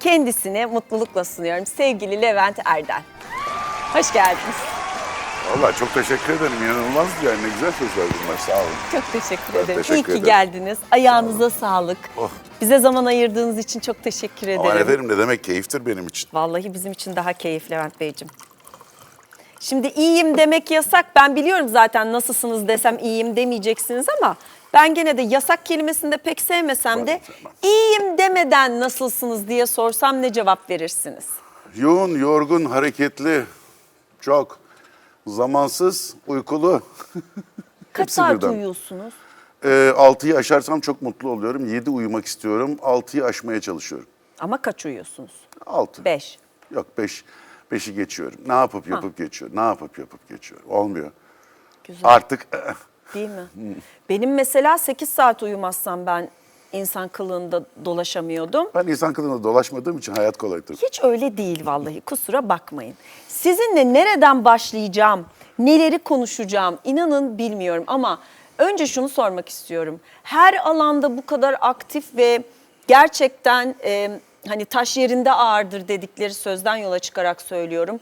Kendisine mutlulukla sunuyorum. Sevgili Levent Erdem. Hoş geldiniz. Vallahi çok teşekkür ederim. İnanılmaz yani ne güzel sözler bunlar. Sağ olun. Çok teşekkür ederim. teşekkür İyi ki ederim. geldiniz. Ayağınıza sağlık. Oh. Bize zaman ayırdığınız için çok teşekkür ederim. Aman efendim ne demek keyiftir benim için. Vallahi bizim için daha keyif Levent Beyciğim. Şimdi iyiyim demek yasak. Ben biliyorum zaten nasılsınız desem iyiyim demeyeceksiniz ama ben gene de yasak kelimesini de pek sevmesem de iyiyim demeden nasılsınız diye sorsam ne cevap verirsiniz? Yoğun, yorgun, hareketli, çok zamansız, uykulu. Kaç Hepsi saat birden. uyuyorsunuz? Ee, 6'yı aşarsam çok mutlu oluyorum. 7 uyumak istiyorum. 6'yı aşmaya çalışıyorum. Ama kaç uyuyorsunuz? 6. Beş. Yok 5. 5'i geçiyorum. Ne yapıp yapıp geçiyorum. Ne yapıp yapıp geçiyorum. Olmuyor. Güzel. Artık Değil mi? Benim mesela 8 saat uyumazsam ben insan kılığında dolaşamıyordum. ben insan kılığında dolaşmadığım için hayat kolay tabii. Hiç öyle değil vallahi kusura bakmayın. Sizinle nereden başlayacağım, neleri konuşacağım inanın bilmiyorum ama önce şunu sormak istiyorum. Her alanda bu kadar aktif ve gerçekten e, hani taş yerinde ağırdır dedikleri sözden yola çıkarak söylüyorum.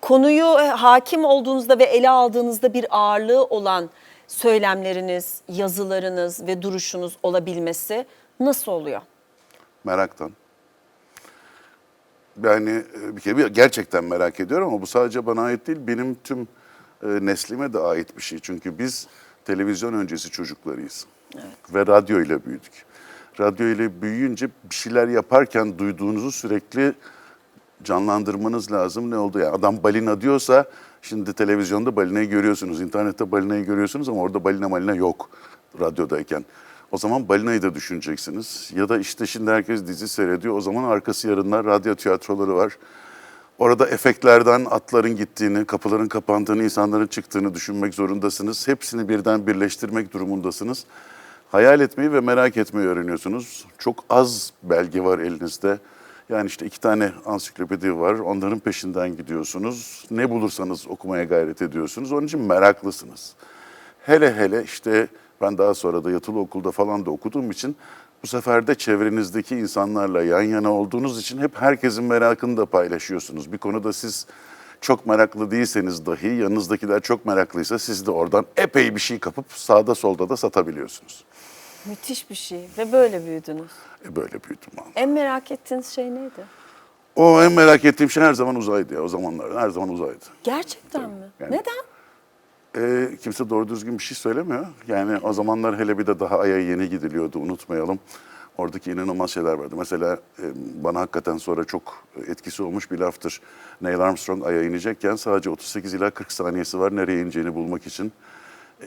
Konuyu hakim olduğunuzda ve ele aldığınızda bir ağırlığı olan söylemleriniz, yazılarınız ve duruşunuz olabilmesi nasıl oluyor? Meraktan. Yani e, bir kere gerçekten merak ediyorum ama bu sadece bana ait değil, benim tüm e, neslime de ait bir şey. Çünkü biz televizyon öncesi çocuklarıyız. Ve radyo ile büyüdük. Radyo ile büyüyünce bir şeyler yaparken duyduğunuzu sürekli canlandırmanız lazım. Ne oldu? Yani adam balina diyorsa şimdi televizyonda balinayı görüyorsunuz, internette balinayı görüyorsunuz ama orada balina malina yok radyodayken. O zaman balinayı da düşüneceksiniz. Ya da işte şimdi herkes dizi seyrediyor. O zaman arkası yarınlar radyo tiyatroları var. Orada efektlerden atların gittiğini, kapıların kapandığını, insanların çıktığını düşünmek zorundasınız. Hepsini birden birleştirmek durumundasınız. Hayal etmeyi ve merak etmeyi öğreniyorsunuz. Çok az belge var elinizde. Yani işte iki tane ansiklopedi var. Onların peşinden gidiyorsunuz. Ne bulursanız okumaya gayret ediyorsunuz. Onun için meraklısınız. Hele hele işte ben daha sonra da yatılı okulda falan da okuduğum için bu sefer de çevrenizdeki insanlarla yan yana olduğunuz için hep herkesin merakını da paylaşıyorsunuz. Bir konuda siz çok meraklı değilseniz dahi yanınızdakiler çok meraklıysa siz de oradan epey bir şey kapıp sağda solda da satabiliyorsunuz. Müthiş bir şey ve böyle büyüdünüz. E böyle büyüdüm ben. En merak ettiğiniz şey neydi? O en merak ettiğim şey her zaman uzaydı ya o zamanlar. Her zaman uzaydı. Gerçekten mi? Yani- Neden? E, kimse doğru düzgün bir şey söylemiyor. Yani o zamanlar hele bir de daha Ay'a yeni gidiliyordu unutmayalım. Oradaki inanılmaz şeyler vardı. Mesela e, bana hakikaten sonra çok etkisi olmuş bir laftır. Neil Armstrong Ay'a inecekken sadece 38 ila 40 saniyesi var nereye ineceğini bulmak için.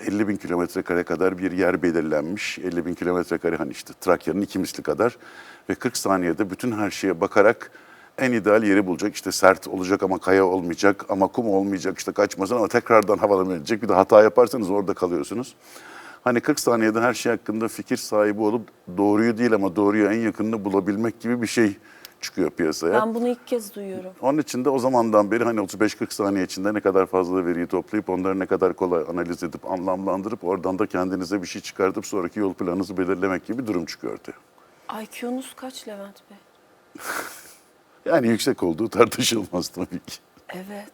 50 bin kilometre kare kadar bir yer belirlenmiş. 50 bin kilometre kare hani işte Trakya'nın iki misli kadar. Ve 40 saniyede bütün her şeye bakarak en ideal yeri bulacak. İşte sert olacak ama kaya olmayacak ama kum olmayacak işte kaçmasın ama tekrardan havalanacak. Bir de hata yaparsanız orada kalıyorsunuz. Hani 40 saniyede her şey hakkında fikir sahibi olup doğruyu değil ama doğruya en yakınını bulabilmek gibi bir şey çıkıyor piyasaya. Ben bunu ilk kez duyuyorum. Onun için de o zamandan beri hani 35-40 saniye içinde ne kadar fazla veriyi toplayıp onları ne kadar kolay analiz edip anlamlandırıp oradan da kendinize bir şey çıkartıp sonraki yol planınızı belirlemek gibi bir durum çıkıyor ortaya. IQ'nuz kaç Levent Bey? Yani yüksek olduğu tartışılmaz tabii ki. Evet.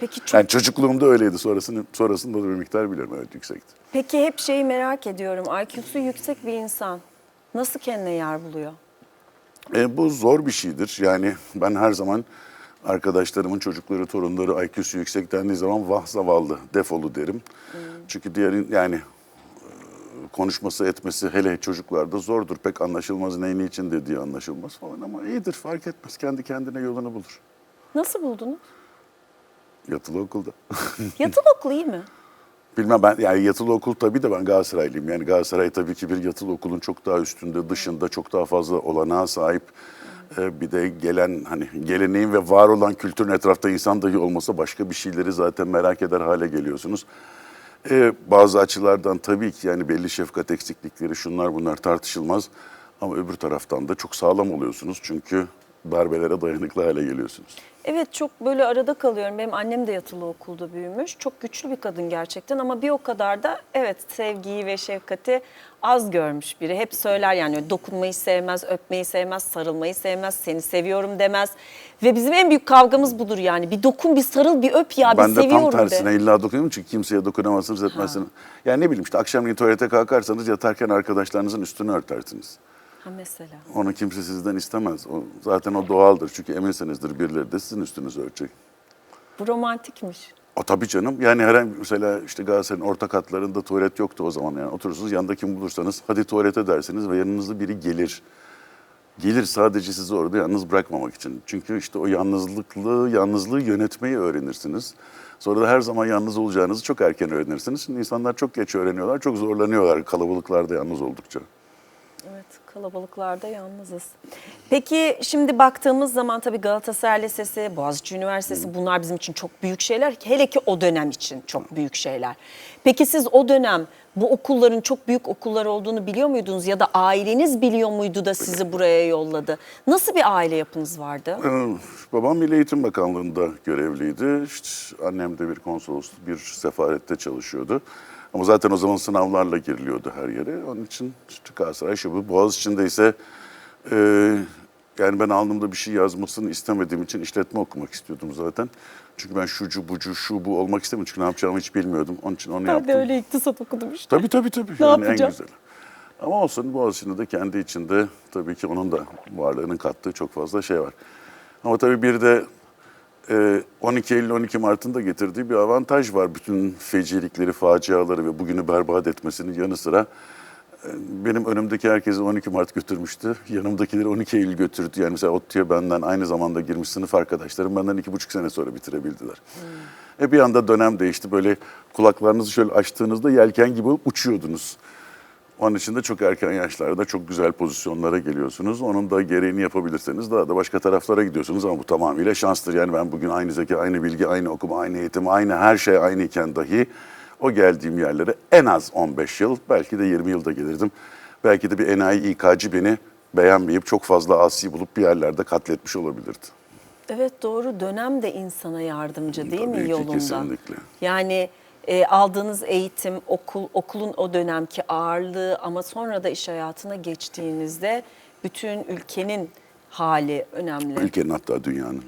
Peki çok Yani çocukluğumda öyleydi. Sonrasını, sonrasında da bir miktar biliyorum evet yüksekti. Peki hep şeyi merak ediyorum. IQ'su yüksek bir insan nasıl kendine yer buluyor? E, bu zor bir şeydir. Yani ben her zaman arkadaşlarımın çocukları, torunları IQ'su yüksek dendiği zaman vah zavallı, defolu derim. Çünkü diğerin yani e, konuşması etmesi hele çocuklarda zordur. Pek anlaşılmaz neyin için dediği anlaşılmaz falan ama iyidir fark etmez. Kendi kendine yolunu bulur. Nasıl buldunuz? Yatılı okulda. Yatılı okul iyi mi? Bilmem ben yani yatılı okul tabii de ben Galatasaraylıyım. Yani Galatasaray tabii ki bir yatılı okulun çok daha üstünde, dışında çok daha fazla olanağa sahip. Ee, bir de gelen hani geleneğin ve var olan kültürün etrafta insan dahi olmasa başka bir şeyleri zaten merak eder hale geliyorsunuz. Ee, bazı açılardan tabii ki yani belli şefkat eksiklikleri şunlar bunlar tartışılmaz. Ama öbür taraftan da çok sağlam oluyorsunuz. Çünkü darbelere dayanıklı hale geliyorsunuz. Evet çok böyle arada kalıyorum. Benim annem de yatılı okulda büyümüş. Çok güçlü bir kadın gerçekten ama bir o kadar da evet sevgiyi ve şefkati az görmüş biri. Hep söyler yani dokunmayı sevmez, öpmeyi sevmez, sarılmayı sevmez, seni seviyorum demez. Ve bizim en büyük kavgamız budur yani. Bir dokun, bir sarıl, bir öp ya, bir ben de seviyorum tam tersine de. illa dokunuyorum çünkü kimseye dokunamazsınız etmezsiniz. Yani ne bileyim işte akşamleyin tuvalete kalkarsanız yatarken arkadaşlarınızın üstünü örtersiniz. Ha mesela. Onu kimse sizden istemez. O, zaten o doğaldır çünkü eminsinizdir birileri de sizin üstünüzü örtecek. Bu romantikmiş. O tabii canım. Yani herhangi mesela işte Galatasaray'ın orta katlarında tuvalet yoktu o zaman yani. Oturursunuz yanında kim bulursanız hadi tuvalete dersiniz ve yanınızda biri gelir. Gelir sadece sizi orada yalnız bırakmamak için. Çünkü işte o yalnızlıklı, yalnızlığı yönetmeyi öğrenirsiniz. Sonra da her zaman yalnız olacağınızı çok erken öğrenirsiniz. Şimdi insanlar çok geç öğreniyorlar, çok zorlanıyorlar kalabalıklarda yalnız oldukça. Evet kalabalıklarda yalnızız. Peki şimdi baktığımız zaman tabii Galatasaray Lisesi, Boğaziçi Üniversitesi bunlar bizim için çok büyük şeyler. Hele ki o dönem için çok büyük şeyler. Peki siz o dönem bu okulların çok büyük okullar olduğunu biliyor muydunuz ya da aileniz biliyor muydu da sizi buraya yolladı? Nasıl bir aile yapınız vardı? Ee, Babam Milli Eğitim Bakanlığı'nda görevliydi. İşte annem de bir konsolosluk, bir sefarette çalışıyordu. Ama zaten o zaman sınavlarla giriliyordu her yere. Onun için işte Galatasaray şu bu. Boğaziçi'nde ise e, yani ben alnımda bir şey yazmasını istemediğim için işletme okumak istiyordum zaten. Çünkü ben şucu bucu şu bu olmak istemiyorum. Çünkü ne yapacağımı hiç bilmiyordum. Onun için onu Ben yaptım. de öyle iktisat okudum işte. Tabii tabii tabii. Ne yani en yapacağım? güzeli. Ama olsun Boğaziçi'nde de kendi içinde tabii ki onun da varlığının kattığı çok fazla şey var. Ama tabii bir de 12 Eylül 12 Mart'ın da getirdiği bir avantaj var. Bütün fecilikleri, faciaları ve bugünü berbat etmesinin yanı sıra e, benim önümdeki herkesi 12 Mart götürmüştü. Yanımdakileri 12 Eylül götürdü. Yani mesela ODTÜ'ye benden aynı zamanda girmiş sınıf arkadaşlarım benden iki buçuk sene sonra bitirebildiler. E bir anda dönem değişti. Böyle kulaklarınızı şöyle açtığınızda yelken gibi uçuyordunuz. Onun için de çok erken yaşlarda çok güzel pozisyonlara geliyorsunuz. Onun da gereğini yapabilirseniz daha da başka taraflara gidiyorsunuz ama bu tamamıyla şanstır. Yani ben bugün aynı zeka, aynı bilgi, aynı okuma, aynı eğitim, aynı her şey aynı iken dahi o geldiğim yerlere en az 15 yıl, belki de 20 yılda gelirdim. Belki de bir enayi İK'cı beni beğenmeyip çok fazla asi bulup bir yerlerde katletmiş olabilirdi. Evet doğru dönem de insana yardımcı değil Tabii mi ki, yolunda? kesinlikle. Yani e, aldığınız eğitim, okul, okulun o dönemki ağırlığı ama sonra da iş hayatına geçtiğinizde bütün ülkenin hali önemli. Ülkenin hatta dünyanın.